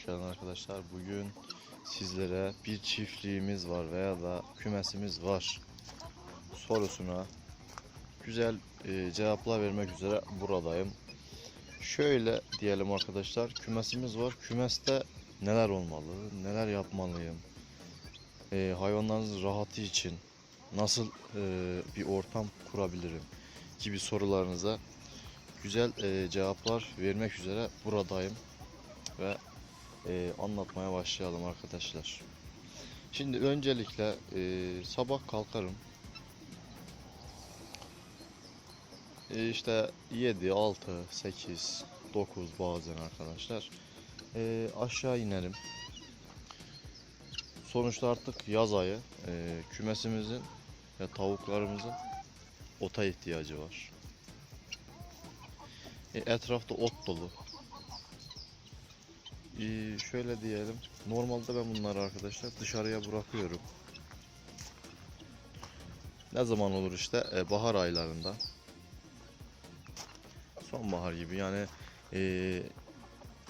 Hoş geldin arkadaşlar. Bugün sizlere bir çiftliğimiz var veya da kümesimiz var sorusuna güzel e, cevaplar vermek üzere buradayım. Şöyle diyelim arkadaşlar, kümesimiz var. Kümeste neler olmalı, neler yapmalıyım, e, hayvanlarınızın rahatı için nasıl e, bir ortam kurabilirim gibi sorularınıza güzel e, cevaplar vermek üzere buradayım ve e, anlatmaya başlayalım arkadaşlar. Şimdi öncelikle e, sabah kalkarım. E, işte 7, 6, 8, 9 bazen arkadaşlar. E, aşağı inerim. Sonuçta artık yaz ayı. E, kümesimizin ve tavuklarımızın ota ihtiyacı var. E, etrafta ot dolu. E, şöyle diyelim. Normalde ben bunları arkadaşlar dışarıya bırakıyorum. Ne zaman olur işte e, bahar aylarında. Sonbahar gibi yani e,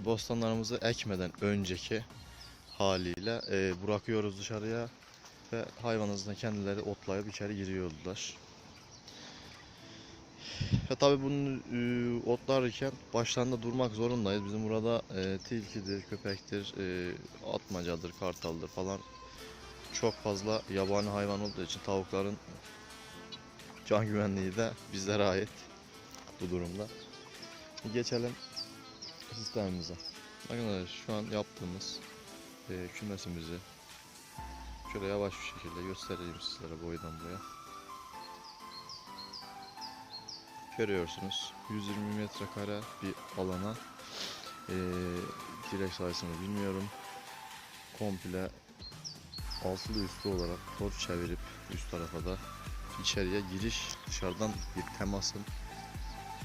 bostanlarımızı ekmeden önceki haliyle e, bırakıyoruz dışarıya ve hayvanımızın kendileri otlayıp içeri giriyordular. Ve tabi bunu e, otlarken başlarında durmak zorundayız. Bizim burada e, tilkidir, köpektir, e, atmacadır, kartaldır falan çok fazla yabani hayvan olduğu için tavukların can güvenliği de bizlere ait bu durumda. Geçelim sistemimize. Bakın şu an yaptığımız e, kümesimizi şöyle yavaş bir şekilde göstereyim sizlere boydan boya. Görüyorsunuz 120 metrekare bir alana e, direk sayısını bilmiyorum. Komple altılı üstü olarak tor çevirip üst tarafa da içeriye giriş dışarıdan bir temasın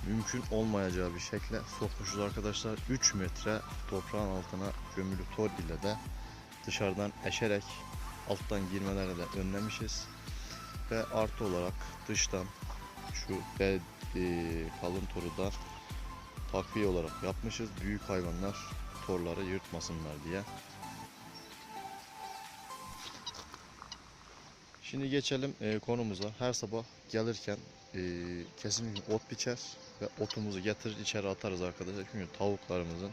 mümkün olmayacağı bir şekle sokmuşuz arkadaşlar. 3 metre toprağın altına gömülü tor ile de dışarıdan eşerek alttan girmeleri de önlemişiz. Ve artı olarak dıştan şu bel e, kalın toru da takviye olarak yapmışız. Büyük hayvanlar torları yırtmasınlar diye. Şimdi geçelim e, konumuza. Her sabah gelirken e, kesinlikle ot biçer ve otumuzu getirir içeri atarız arkadaşlar. Çünkü tavuklarımızın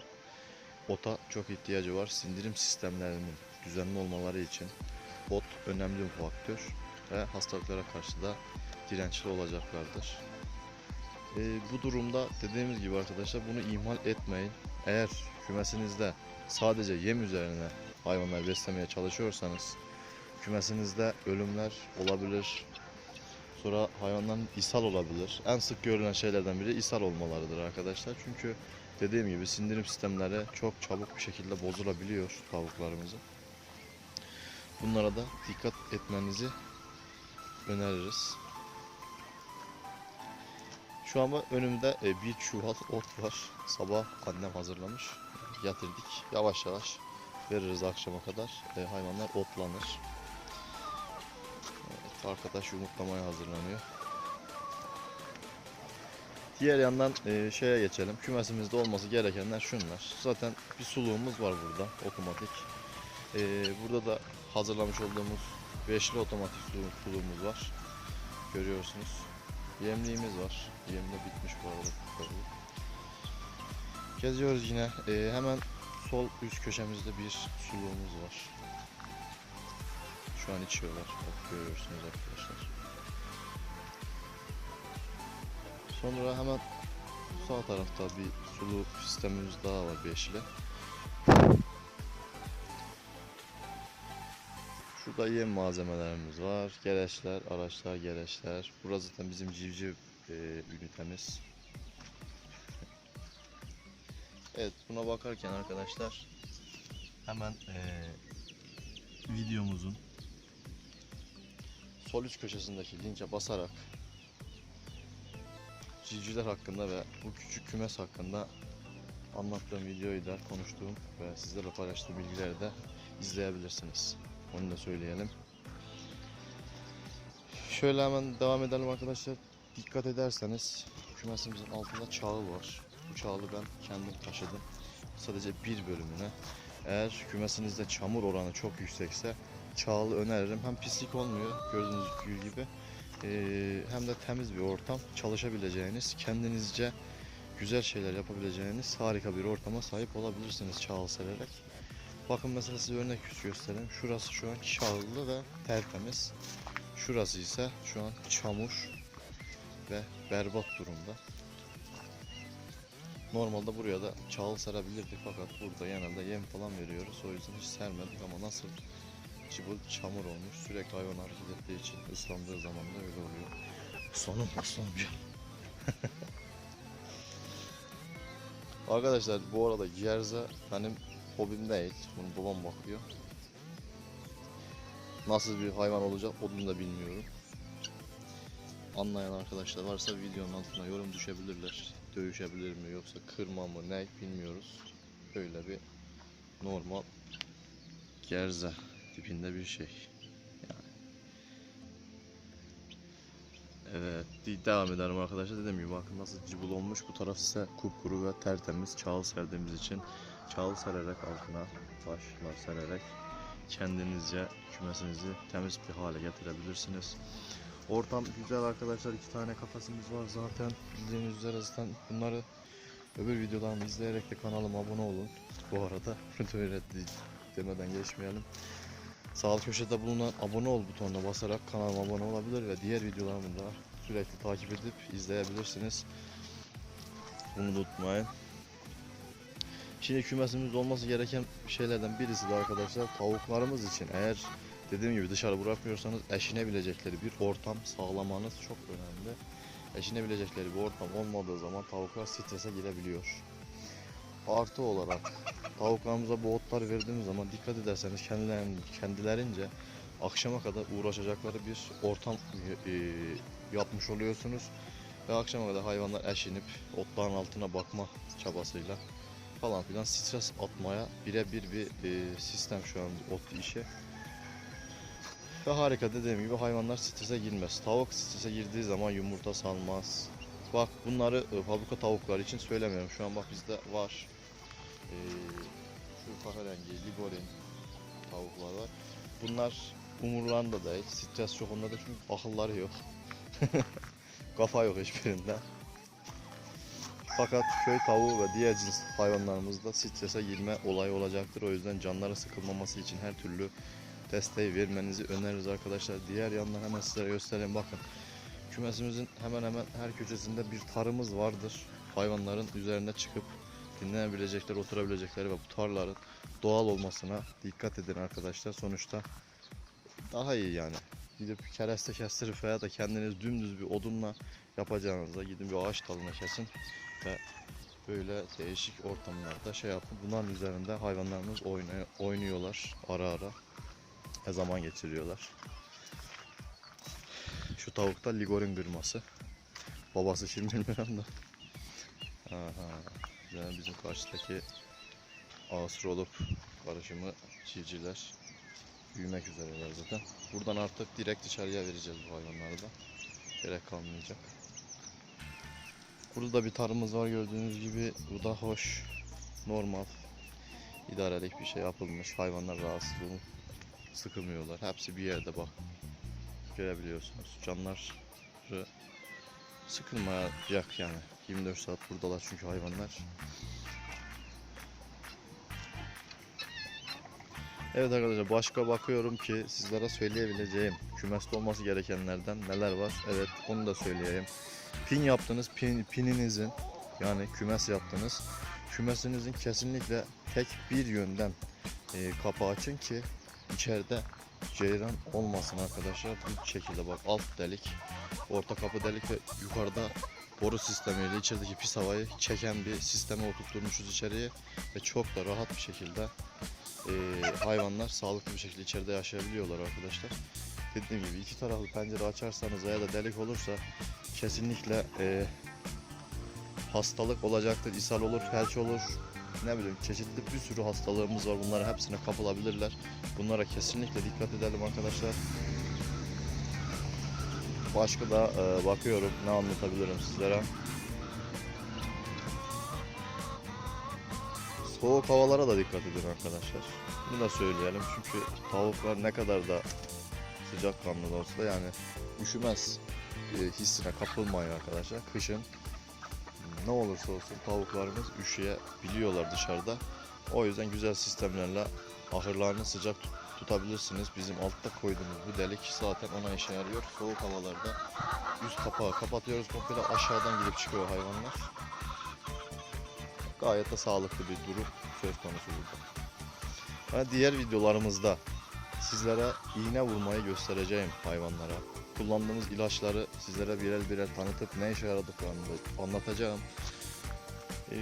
ota çok ihtiyacı var. Sindirim sistemlerinin düzenli olmaları için ot önemli bir faktör ve hastalıklara karşı da dirençli olacaklardır. Ee, bu durumda dediğimiz gibi arkadaşlar bunu ihmal etmeyin. Eğer kümesinizde sadece yem üzerine hayvanlar beslemeye çalışıyorsanız kümesinizde ölümler olabilir. Sonra hayvanların ishal olabilir. En sık görülen şeylerden biri ishal olmalarıdır arkadaşlar. Çünkü dediğim gibi sindirim sistemleri çok çabuk bir şekilde bozulabiliyor tavuklarımızın. Bunlara da dikkat etmenizi öneririz. Şu an önümde e, bir çuval ot var. Sabah annem hazırlamış. Getirdik. Yavaş yavaş veririz akşama kadar. E, hayvanlar otlanır. Evet, arkadaş yumurtlamaya hazırlanıyor. Diğer yandan e, şeye geçelim. Kümesimizde olması gerekenler şunlar. Zaten bir suluğumuz var burada otomatik. E, burada da hazırlamış olduğumuz beşli otomatik sulu- suluğumuz var. Görüyorsunuz. Yemliğimiz var. Yem de bitmiş bu arada. Geziyoruz yine. Ee, hemen sol üst köşemizde bir suluğumuz var. Şu an içiyorlar. Bak görüyorsunuz arkadaşlar. Sonra hemen sağ tarafta bir suluk sistemimiz daha var beşli. Şurada yem malzemelerimiz var. Gereçler, araçlar, gereçler. Burası zaten bizim civciv e, ünitemiz. Evet buna bakarken arkadaşlar hemen e, videomuzun sol üst köşesindeki linke basarak civcivler hakkında ve bu küçük kümes hakkında anlattığım videoyu da konuştuğum ve sizlerle paylaştığım bilgileri de izleyebilirsiniz. Onu da söyleyelim. Şöyle hemen devam edelim arkadaşlar. Dikkat ederseniz kümesimizin altında çağı var. Bu çağı ben kendim taşıdım. sadece bir bölümüne. Eğer kümesinizde çamur oranı çok yüksekse çağlı öneririm. Hem pislik olmuyor gördüğünüz gibi ee, hem de temiz bir ortam çalışabileceğiniz, kendinizce güzel şeyler yapabileceğiniz harika bir ortama sahip olabilirsiniz çağıl sererek. Bakın mesela size örnek göstereyim. Şurası şu an çağlı ve tertemiz. Şurası ise şu an çamur ve berbat durumda. Normalde buraya da çağıl serebilirdik fakat burada genelde yem falan veriyoruz. O yüzden hiç sermedik ama nasıl cıbıl çamur olmuş. Sürekli hayvan hareket ettiği için ıslandığı zaman da öyle oluyor. Sonum ıslanmıyor. Arkadaşlar bu arada yerza benim hobim değil. Bunu babam bakıyor. Nasıl bir hayvan olacak onu da bilmiyorum. Anlayan arkadaşlar varsa videonun altına yorum düşebilirler. Dövüşebilir mi yoksa kırma mı ne bilmiyoruz. Böyle bir normal gerze tipinde bir şey. Yani. Evet de- devam edelim arkadaşlar. Dediğim gibi bakın nasıl cıbıl olmuş. Bu taraf ise kupkuru ve tertemiz çağıl serdiğimiz için çağıl sererek altına taşlar sererek kendinizce kümesinizi temiz bir hale getirebilirsiniz. Ortam güzel arkadaşlar. iki tane kafesimiz var zaten. Bildiğiniz üzere zaten bunları öbür videolarımı izleyerek de kanalıma abone olun. Bu arada öyle de- demeden geçmeyelim. Sağ köşede bulunan abone ol butonuna basarak kanalıma abone olabilir ve diğer videolarımı da sürekli takip edip izleyebilirsiniz. Bunu unutmayın. Şimdi kümesimizde olması gereken şeylerden birisi de arkadaşlar tavuklarımız için eğer dediğim gibi dışarı bırakmıyorsanız eşinebilecekleri bir ortam sağlamanız çok önemli. Eşinebilecekleri bir ortam olmadığı zaman tavuklar strese girebiliyor. Artı olarak tavuklarımıza bu otlar verdiğimiz zaman dikkat ederseniz kendilerin, kendilerince akşama kadar uğraşacakları bir ortam e, yapmış oluyorsunuz. Ve akşama kadar hayvanlar eşinip otların altına bakma çabasıyla falan filan stres atmaya birebir bir e, sistem şu an ot işi. Ve harika dediğim gibi hayvanlar strese girmez. Tavuk strese girdiği zaman yumurta salmaz. Bak bunları e, fabrika tavukları için söylemiyorum. Şu an bak bizde var. Ee, şu kahverengi, ligorin tavuklar var. Bunlar umurlarında değil. Stres çok onlarda çünkü akılları yok. Kafa yok hiçbirinde. Fakat köy tavuğu ve diğer cins hayvanlarımızda strese girme olayı olacaktır. O yüzden canları sıkılmaması için her türlü desteği vermenizi öneririz arkadaşlar. Diğer yandan hemen sizlere göstereyim bakın. Kümesimizin hemen hemen her köşesinde bir tarımız vardır. Hayvanların üzerine çıkıp dinlenebilecekler, oturabilecekleri ve bu tarlaların doğal olmasına dikkat edin arkadaşlar. Sonuçta daha iyi yani. Gidip kereste kestirip veya da kendiniz dümdüz bir odunla yapacağınızda gidin bir ağaç dalına kesin ve böyle değişik ortamlarda şey yapın. Bunların üzerinde hayvanlarımız oyna- oynuyorlar ara ara. Ve zaman geçiriyorlar. Şu tavukta ligorin kırması. Babası kim bilmiyorum da. Aha. Yani bizim karşıdaki Astrolop karışımı çiftçiler büyümek üzereler zaten. Buradan artık direkt dışarıya vereceğiz bu hayvanları da. Gerek kalmayacak. Burada da bir tarımız var gördüğünüz gibi. Bu da hoş. Normal. İdarelik bir şey yapılmış. Hayvanlar rahatsız olup sıkılmıyorlar. Hepsi bir yerde bak. Görebiliyorsunuz. Canları sıkılmayacak yani. 24 saat buradalar çünkü hayvanlar. Evet arkadaşlar başka bakıyorum ki sizlere söyleyebileceğim kümeste olması gerekenlerden neler var. Evet onu da söyleyeyim. Pin yaptınız. Pin, pininizin yani kümes yaptınız. Kümesinizin kesinlikle tek bir yönden e, kapağı açın ki içeride ceyran olmasın arkadaşlar. Bu şekilde bak alt delik, orta kapı delik ve yukarıda boru sistemiyle içerideki pis havayı çeken bir sisteme oturtturmuşuz içeriye ve çok da rahat bir şekilde e, hayvanlar sağlıklı bir şekilde içeride yaşayabiliyorlar arkadaşlar. Dediğim gibi iki taraflı pencere açarsanız veya da delik olursa kesinlikle e, hastalık olacaktır. ishal olur, felç olur. Ne bileyim çeşitli bir sürü hastalığımız var. Bunların hepsine kapılabilirler. Bunlara kesinlikle dikkat edelim arkadaşlar. Başka da e, bakıyorum ne anlatabilirim sizlere. Soğuk havalara da dikkat edin arkadaşlar. Bunu da söyleyelim çünkü tavuklar ne kadar da sıcakkanlı da olsa yani üşümez e, hissine kapılmayın arkadaşlar. Kışın ne olursa olsun tavuklarımız üşüyebiliyorlar dışarıda. O yüzden güzel sistemlerle ahırlarını sıcak tut- tutabilirsiniz. Bizim altta koyduğumuz bu delik zaten ona işe yarıyor. Soğuk havalarda üst kapağı kapatıyoruz komple aşağıdan girip çıkıyor hayvanlar. Gayet de sağlıklı bir durum söz konusu burada. Ben diğer videolarımızda sizlere iğne vurmayı göstereceğim hayvanlara. Kullandığımız ilaçları sizlere birer birer tanıtıp ne işe yaradıklarını da anlatacağım. Ee,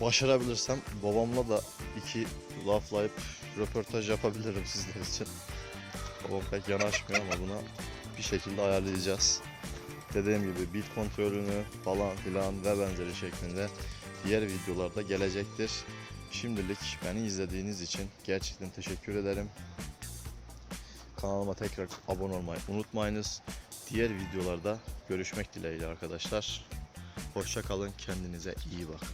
başarabilirsem babamla da iki laflayıp röportaj yapabilirim sizler için. Babam pek yanaşmıyor ama buna bir şekilde ayarlayacağız. Dediğim gibi bit kontrolünü falan filan ve benzeri şeklinde diğer videolarda gelecektir. Şimdilik beni izlediğiniz için gerçekten teşekkür ederim. Kanalıma tekrar abone olmayı unutmayınız. Diğer videolarda görüşmek dileğiyle arkadaşlar. Hoşça kalın, kendinize iyi bakın.